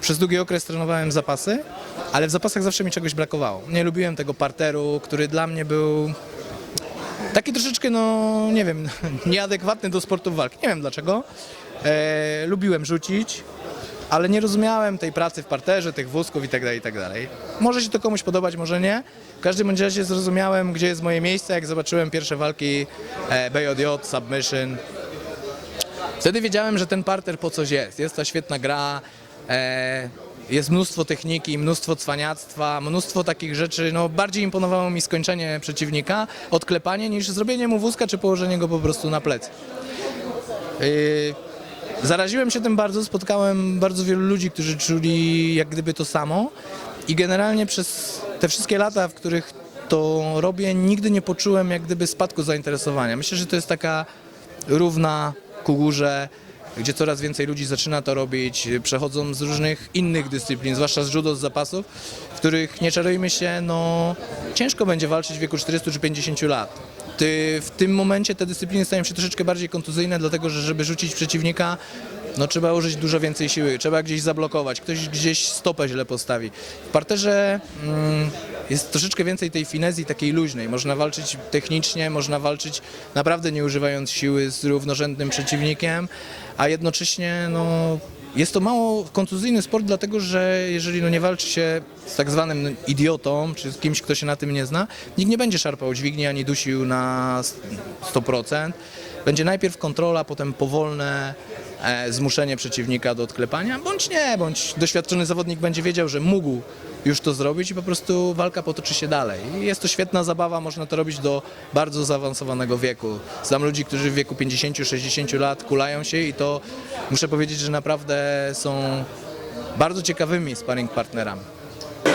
przez długi okres trenowałem zapasy, ale w zapasach zawsze mi czegoś brakowało. Nie lubiłem tego parteru, który dla mnie był taki troszeczkę, no nie wiem, nieadekwatny do sportów walki. Nie wiem dlaczego. E, lubiłem rzucić, ale nie rozumiałem tej pracy w parterze, tych wózków i tak dalej, i tak. Może się to komuś podobać, może nie. W każdym razie zrozumiałem, gdzie jest moje miejsce, jak zobaczyłem pierwsze walki e, BJJ, Submission. Wtedy wiedziałem, że ten parter po coś jest. Jest to świetna gra, jest mnóstwo techniki, mnóstwo cwaniactwa, mnóstwo takich rzeczy. No, bardziej imponowało mi skończenie przeciwnika, odklepanie, niż zrobienie mu wózka, czy położenie go po prostu na plecy. Yy, Zaraziłem się tym bardzo, spotkałem bardzo wielu ludzi, którzy czuli jak gdyby to samo i generalnie przez te wszystkie lata, w których to robię, nigdy nie poczułem jak gdyby spadku zainteresowania. Myślę, że to jest taka równa ku górze, gdzie coraz więcej ludzi zaczyna to robić, przechodzą z różnych innych dyscyplin, zwłaszcza z judo z zapasów, w których nie czarujmy się, no ciężko będzie walczyć w wieku 40 czy 50 lat. Ty, w tym momencie te dyscypliny stają się troszeczkę bardziej kontuzyjne, dlatego że żeby rzucić przeciwnika, no trzeba użyć dużo więcej siły, trzeba gdzieś zablokować, ktoś gdzieś stopę źle postawi. W parterze mm, jest troszeczkę więcej tej finezji takiej luźnej. Można walczyć technicznie, można walczyć naprawdę nie używając siły z równorzędnym przeciwnikiem, a jednocześnie no, jest to mało kontuzyjny sport, dlatego że jeżeli no, nie walczy się z tak zwanym idiotą, czy z kimś, kto się na tym nie zna, nikt nie będzie szarpał dźwigni ani dusił na 100%. Będzie najpierw kontrola, potem powolne zmuszenie przeciwnika do odklepania, bądź nie, bądź doświadczony zawodnik będzie wiedział, że mógł już to zrobić i po prostu walka potoczy się dalej. I jest to świetna zabawa, można to robić do bardzo zaawansowanego wieku. Znam ludzi, którzy w wieku 50-60 lat kulają się i to muszę powiedzieć, że naprawdę są bardzo ciekawymi sparring partnerami. Yy,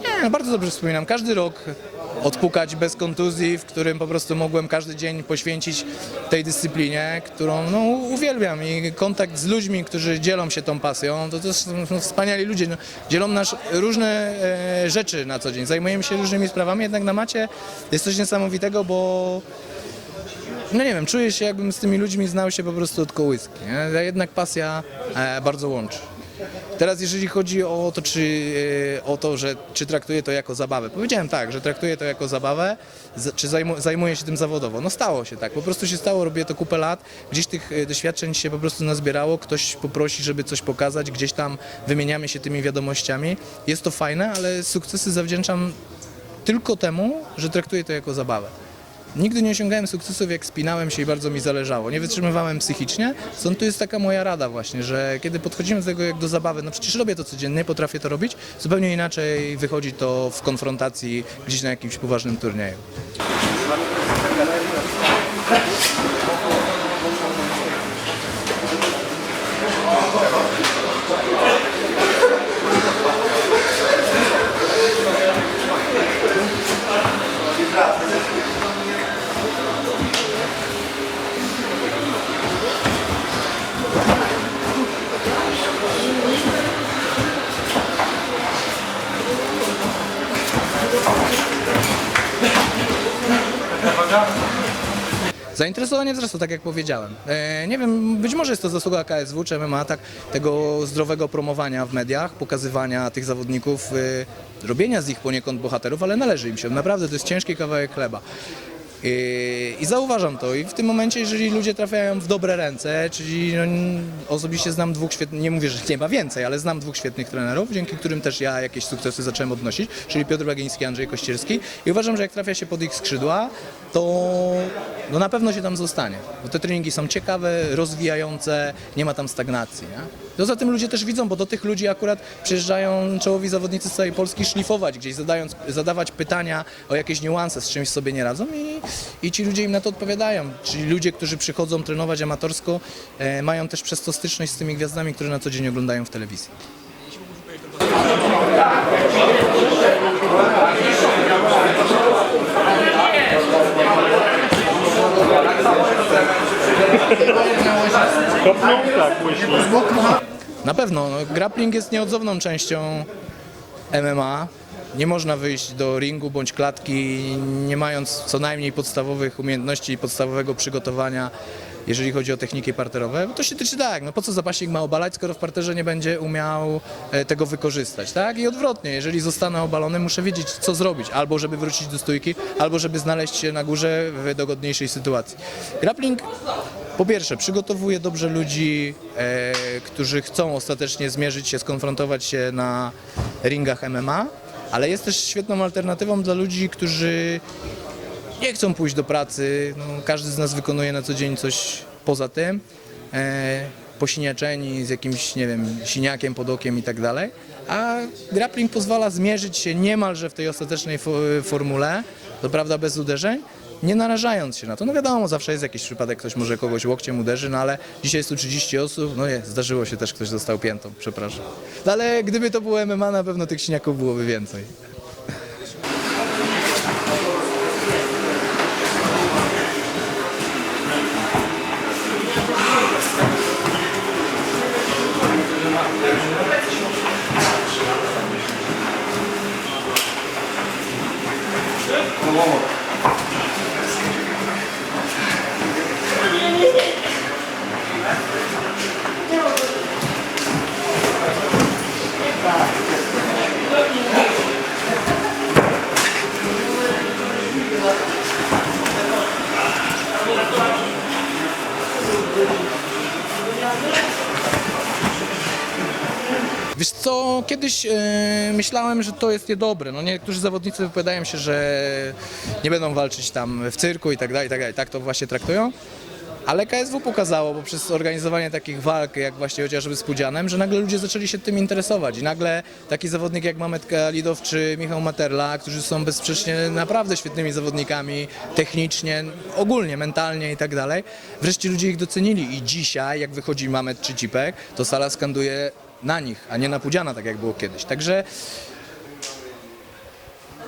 Nie, no bardzo dobrze wspominam. Każdy rok odpukać bez kontuzji, w którym po prostu mogłem każdy dzień poświęcić tej dyscyplinie, którą no, uwielbiam i kontakt z ludźmi, którzy dzielą się tą pasją, to, to są no, wspaniali ludzie. No, dzielą nas różne e, rzeczy na co dzień, zajmujemy się różnymi sprawami, jednak na macie jest coś niesamowitego, bo no nie wiem, czuję się jakbym z tymi ludźmi znał się po prostu od kołyski. Nie? Jednak pasja e, bardzo łączy. Teraz jeżeli chodzi o to, czy, e, o to, że czy traktuję to jako zabawę. Powiedziałem tak, że traktuję to jako zabawę, czy zajmu, zajmuję się tym zawodowo. No stało się tak, po prostu się stało, robię to kupę lat, gdzieś tych e, doświadczeń się po prostu nazbierało, ktoś poprosi, żeby coś pokazać, gdzieś tam wymieniamy się tymi wiadomościami. Jest to fajne, ale sukcesy zawdzięczam tylko temu, że traktuję to jako zabawę. Nigdy nie osiągałem sukcesów, jak spinałem się i bardzo mi zależało. Nie wytrzymywałem psychicznie, stąd tu jest taka moja rada właśnie, że kiedy podchodzimy do tego jak do zabawy, no przecież robię to codziennie, potrafię to robić, zupełnie inaczej wychodzi to w konfrontacji gdzieś na jakimś poważnym turnieju. Zainteresowanie wzrasta, tak jak powiedziałem. E, nie wiem, być może jest to zasługa KSW czy MMA, tak, tego zdrowego promowania w mediach, pokazywania tych zawodników, e, robienia z nich poniekąd bohaterów, ale należy im się. Naprawdę to jest ciężki kawałek chleba. I, I zauważam to i w tym momencie, jeżeli ludzie trafiają w dobre ręce, czyli no, osobiście znam dwóch świetnych, nie mówię, że nie ma więcej, ale znam dwóch świetnych trenerów, dzięki którym też ja jakieś sukcesy zacząłem odnosić, czyli Piotr Bagiński, Andrzej Kościerski i uważam, że jak trafia się pod ich skrzydła, to no na pewno się tam zostanie, bo te treningi są ciekawe, rozwijające, nie ma tam stagnacji. Nie? Poza tym ludzie też widzą, bo do tych ludzi akurat przyjeżdżają czołowi zawodnicy z całej Polski szlifować, gdzieś zadając, zadawać pytania o jakieś niuanse, z czymś sobie nie radzą i, i ci ludzie im na to odpowiadają. Czyli ludzie, którzy przychodzą trenować amatorsko, e, mają też przez to styczność z tymi gwiazdami, które na co dzień oglądają w telewizji. Kopnął? Tak, myśli. Na pewno, no, grappling jest nieodzowną częścią MMA. Nie można wyjść do ringu bądź klatki nie mając co najmniej podstawowych umiejętności i podstawowego przygotowania, jeżeli chodzi o techniki parterowe. To się tyczy tak, no po co zapaśnik ma obalać, skoro w parterze nie będzie umiał e, tego wykorzystać, tak? I odwrotnie, jeżeli zostanę obalony, muszę wiedzieć, co zrobić, albo żeby wrócić do stójki, albo żeby znaleźć się na górze w dogodniejszej sytuacji. Grappling po pierwsze, przygotowuje dobrze ludzi, e, którzy chcą ostatecznie zmierzyć się, skonfrontować się na ringach MMA, ale jest też świetną alternatywą dla ludzi, którzy nie chcą pójść do pracy. No, każdy z nas wykonuje na co dzień coś poza tym. E, posiniaczeni z jakimś, nie wiem, siniakiem pod okiem i tak dalej. A grappling pozwala zmierzyć się niemalże w tej ostatecznej fo- formule, to prawda bez uderzeń, nie narażając się na to. No wiadomo, zawsze jest jakiś przypadek, ktoś może kogoś łokciem uderzy, no ale dzisiaj jest tu 30 osób, no jest, zdarzyło się też, ktoś dostał piętą, przepraszam. No ale gdyby to było MMA, na pewno tych siniaków byłoby więcej. Wiesz co, kiedyś e, myślałem, że to jest niedobre. No niektórzy zawodnicy wypowiadają się, że nie będą walczyć tam w cyrku i tak dalej, i tak dalej. Tak to właśnie traktują. Ale KSW pokazało poprzez organizowanie takich walk, jak właśnie chociażby z Pudzianem, że nagle ludzie zaczęli się tym interesować. I nagle taki zawodnik jak Mamet Kalidow czy Michał Materla, którzy są bezsprzecznie naprawdę świetnymi zawodnikami technicznie, ogólnie, mentalnie i tak dalej, wreszcie ludzie ich docenili. I dzisiaj, jak wychodzi Mamet czy Cipek, to sala skanduje na nich, a nie na Pudziana, tak jak było kiedyś. Także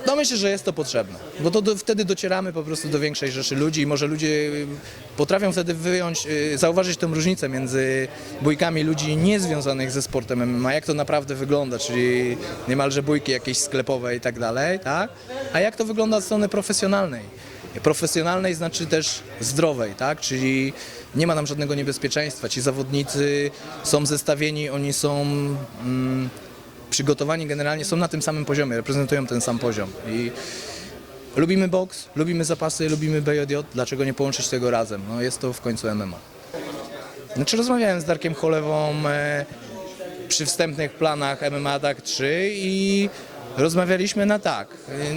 no myślę, że jest to potrzebne, bo to do, wtedy docieramy po prostu do większej rzeszy ludzi i może ludzie y, potrafią wtedy wyjąć, y, zauważyć tą różnicę między bójkami ludzi niezwiązanych ze sportem MMA, jak to naprawdę wygląda, czyli niemalże bójki jakieś sklepowe i tak dalej, tak? A jak to wygląda od strony profesjonalnej. Profesjonalnej znaczy też zdrowej, tak? Czyli nie ma nam żadnego niebezpieczeństwa. Ci zawodnicy są zestawieni, oni są mm, przygotowani generalnie, są na tym samym poziomie, reprezentują ten sam poziom. I lubimy boks, lubimy zapasy, lubimy BJJ, dlaczego nie połączyć tego razem? No jest to w końcu MMA. Znaczy rozmawiałem z Darkiem Cholewą e, przy wstępnych planach MMA Tak 3 i rozmawialiśmy na tak. E,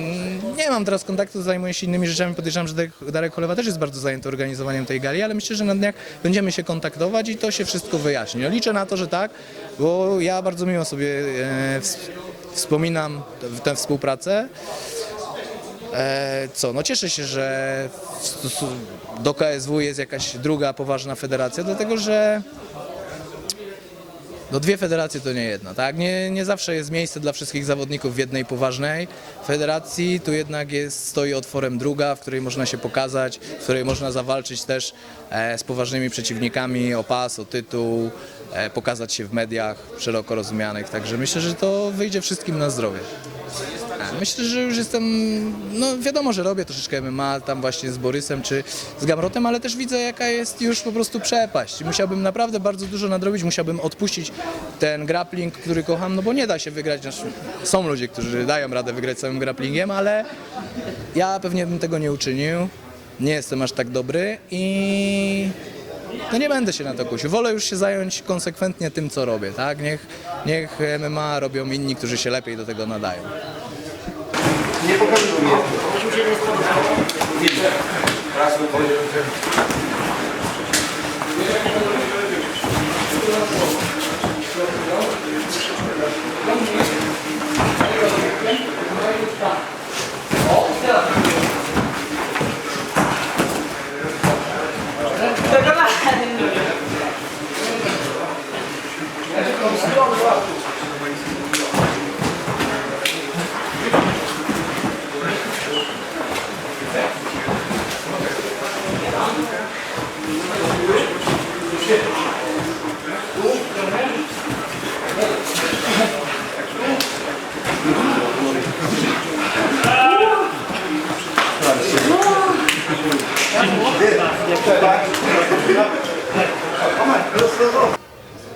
Nie mam teraz kontaktu, zajmuję się innymi rzeczami, podejrzewam, że Darek- Cholewa też jest bardzo zajęty organizowaniem tej gali, ale myślę, że na dniach będziemy się kontaktować i to się wszystko wyjaśni. No, liczę na to, że tak, bo ja bardzo miło sobie e, ws- wspominam tę- współpracę. E, co, no cieszę się, że do KSW jest jakaś druga poważna federacja, dlatego że no dwie federacje to nie jedna, tak? Nie, nie zawsze jest miejsce dla wszystkich zawodników w jednej poważnej federacji. Tu jednak jest, stoi otworem druga, w której można się pokazać, w której można zawalczyć też e, z poważnymi przeciwnikami o pas, o tytuł, e, pokazać się w mediach szeroko rozumianych. Także myślę, że to wyjdzie wszystkim na zdrowie. A, Myślę, że już jestem, no wiadomo, że robię troszeczkę MMA tam właśnie z Borysem czy z Gamrotem, ale też widzę jaka jest już po prostu przepaść. Musiałbym naprawdę bardzo dużo nadrobić, musiałbym odpuścić ten grappling, który kocham, no bo nie da się wygrać. Znaczy, są ludzie, którzy dają radę wygrać samym grapplingiem, ale ja pewnie bym tego nie uczynił. Nie jestem aż tak dobry i no nie będę się na to kusił. Wolę już się zająć konsekwentnie tym, co robię, tak? Niech, niech MMA robią inni, którzy się lepiej do tego nadają. Nie pokazuję.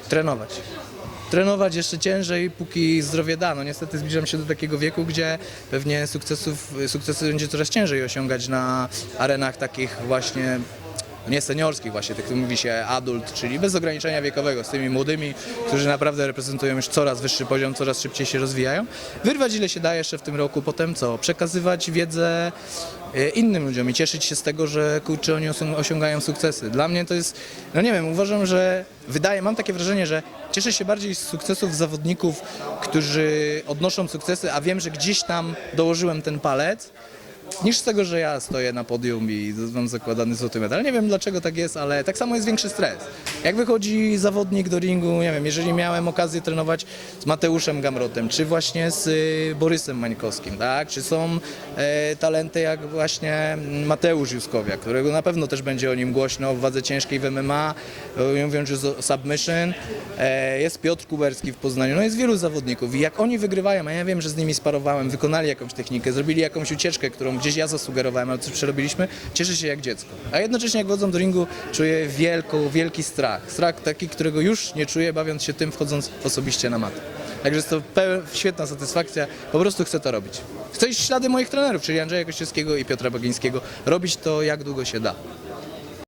Trenować. Trenować jeszcze ciężej, póki zdrowie da. No niestety zbliżam się do takiego wieku, gdzie pewnie sukcesów, sukcesy będzie coraz ciężej osiągać na arenach takich właśnie nie seniorskich właśnie, tych, mówi się adult, czyli bez ograniczenia wiekowego, z tymi młodymi, którzy naprawdę reprezentują już coraz wyższy poziom, coraz szybciej się rozwijają. Wyrwać ile się da jeszcze w tym roku, potem co? Przekazywać wiedzę e, innym ludziom i cieszyć się z tego, że kurczę, oni osią- osiągają sukcesy. Dla mnie to jest, no nie wiem, uważam, że wydaje, mam takie wrażenie, że cieszę się bardziej z sukcesów zawodników, którzy odnoszą sukcesy, a wiem, że gdzieś tam dołożyłem ten palec, niż z tego, że ja stoję na podium i mam zakładany złoty medal. Nie wiem dlaczego tak jest, ale tak samo jest większy stres. Jak wychodzi zawodnik do ringu, nie wiem, jeżeli miałem okazję trenować z Mateuszem Gamrotem, czy właśnie z y, Borysem Mańkowskim, tak? Czy są e, talenty jak właśnie Mateusz Juskowiak, którego na pewno też będzie o nim głośno w wadze ciężkiej w MMA, e, mówiąc już o submission. E, jest Piotr Kuberski w Poznaniu, no jest wielu zawodników i jak oni wygrywają, a ja wiem, że z nimi sparowałem, wykonali jakąś technikę, zrobili jakąś ucieczkę, którą gdzieś ja zasugerowałem, ale coś przerobiliśmy, cieszę się jak dziecko. A jednocześnie jak wchodzą do ringu, czuję wielką, wielki strach. Strach taki, którego już nie czuję, bawiąc się tym, wchodząc osobiście na matę. Także jest to świetna satysfakcja, po prostu chcę to robić. Chcę iść ślady moich trenerów, czyli Andrzeja Kościelskiego i Piotra Bagińskiego, robić to jak długo się da.